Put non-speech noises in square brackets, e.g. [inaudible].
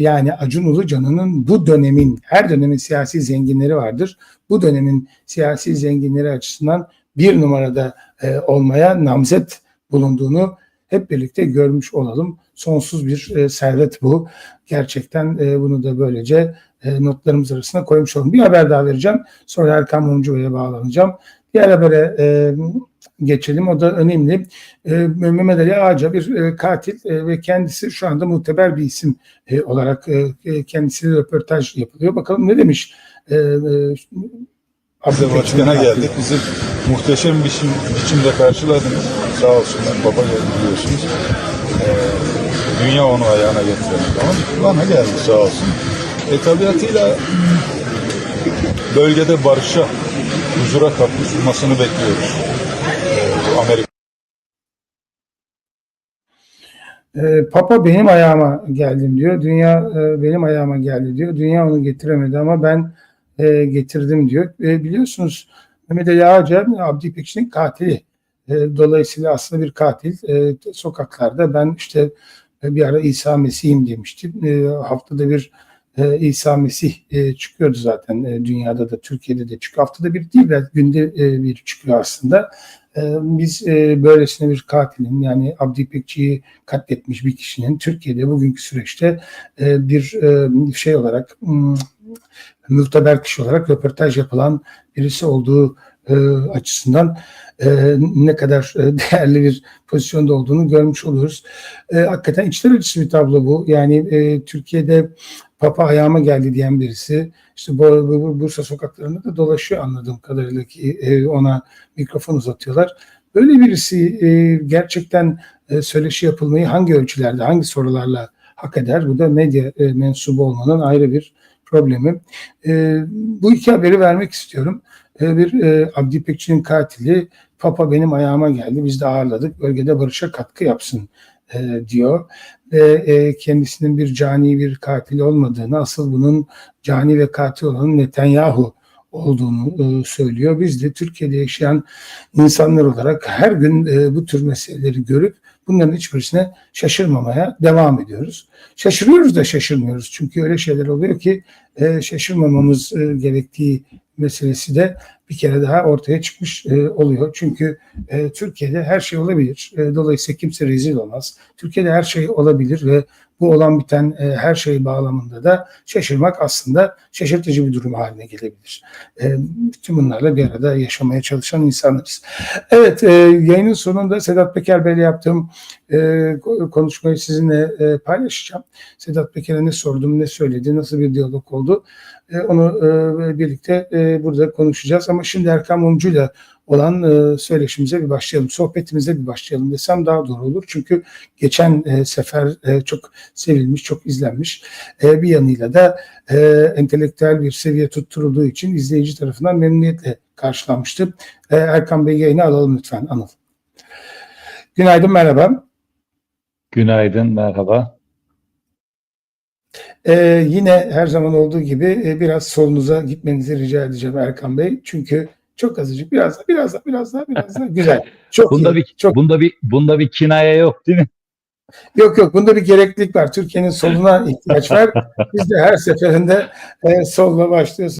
Yani Acun Ilıcalı'nın bu dönemin, her dönemin siyasi zenginleri vardır. Bu dönemin siyasi zenginleri açısından bir numarada e, olmaya namzet bulunduğunu hep birlikte görmüş olalım. Sonsuz bir e, servet bu. Gerçekten e, bunu da böylece e, notlarımız arasına koymuş olalım. Bir haber daha vereceğim. Sonra Erkan Mumcu'ya bağlanacağım. Diğer habere e, geçelim. O da önemli. E, Mehmet Ali Ağaca bir e, katil e, ve kendisi şu anda muteber bir isim e, olarak e, e, kendisiyle röportaj yapılıyor. Bakalım ne demiş e, e, Biz de Abdülkerim başkana katili. geldik. Bizi muhteşem bir biçim, biçimde karşıladınız. Sağ olsunlar. Baba biliyorsunuz. Ee, dünya onu ayağına getirene tamam Bana geldi sağ olsun. E tabiatıyla bölgede barışa, huzura kavuşmasını bekliyoruz. Amerika E, Papa benim ayağıma geldim diyor. Dünya e, benim ayağıma geldi diyor. Dünya onu getiremedi ama ben e, getirdim diyor. E, biliyorsunuz Mehmet Ali Ağaca Abdi İpekçi'nin katili. E, dolayısıyla aslında bir katil. E, sokaklarda ben işte e, bir ara İsa Mesih'im demiştim. E, haftada bir e, İsa Mesih e, çıkıyordu zaten e, dünyada da Türkiye'de de çıkıyor. Haftada bir değil de günde e, bir çıkıyor aslında. E, biz e, böylesine bir katilin yani Abdi İpekçi'yi katletmiş bir kişinin Türkiye'de bugünkü süreçte e, bir e, şey olarak hmm, muteber kişi olarak röportaj yapılan birisi olduğu açısından ne kadar [laughs] değerli bir pozisyonda olduğunu görmüş oluyoruz. E, hakikaten içler acısı bir tablo bu. Yani Türkiye'de Papa ayağıma geldi diyen birisi işte bu, bu- Bursa sokaklarında da dolaşıyor anladığım kadarıyla ki e, ona mikrofon uzatıyorlar. Böyle birisi e, gerçekten e, söyleşi yapılmayı hangi ölçülerde, hangi sorularla hak eder? Bu da medya e, mensubu olmanın ayrı bir problemi. E, bu iki haberi vermek istiyorum. E, bir e, Abdi İpekçi'nin katili Papa benim ayağıma geldi. Biz de ağırladık. Bölgede barışa katkı yapsın e, diyor. Ve e, kendisinin bir cani bir katil olmadığını, asıl bunun cani ve katil olanın Netanyahu olduğunu e, söylüyor. Biz de Türkiye'de yaşayan insanlar olarak her gün e, bu tür meseleleri görüp bunların hiçbirisine şaşırmamaya devam ediyoruz. Şaşırıyoruz da şaşırmıyoruz. Çünkü öyle şeyler oluyor ki e, şaşırmamamız gerektiği meselesi de bir kere daha ortaya çıkmış oluyor. Çünkü Türkiye'de her şey olabilir. Dolayısıyla kimse rezil olmaz. Türkiye'de her şey olabilir ve bu olan biten e, her şey bağlamında da şaşırmak aslında şaşırtıcı bir durum haline gelebilir. E, bütün bunlarla bir arada yaşamaya çalışan insanlarız. Evet, e, yayının sonunda Sedat Peker Bey'le yaptığım e, ko- konuşmayı sizinle e, paylaşacağım. Sedat Peker'e ne sordum, ne söyledi, nasıl bir diyalog oldu, e, onu e, birlikte e, burada konuşacağız. Ama şimdi Erkan Mumcu'yla olan e, söyleşimize bir başlayalım, sohbetimize bir başlayalım desem daha doğru olur. Çünkü geçen e, sefer e, çok sevilmiş, çok izlenmiş. E, bir yanıyla da e, entelektüel bir seviye tutturulduğu için izleyici tarafından memnuniyetle karşılanmıştı. E, Erkan Bey yayını alalım lütfen Anıl. Günaydın, merhaba. Günaydın, merhaba. Ee, yine her zaman olduğu gibi e, biraz solunuza gitmenizi rica edeceğim Erkan Bey. Çünkü çok azıcık biraz daha biraz daha biraz daha biraz daha güzel. [laughs] Çok Bunda iyi. bir Çok bunda bir bunda bir kinaye yok değil mi? yok yok bunda bir gereklilik var. Türkiye'nin soluna ihtiyaç var. [laughs] Biz de her seferinde e, solla başlıyoruz.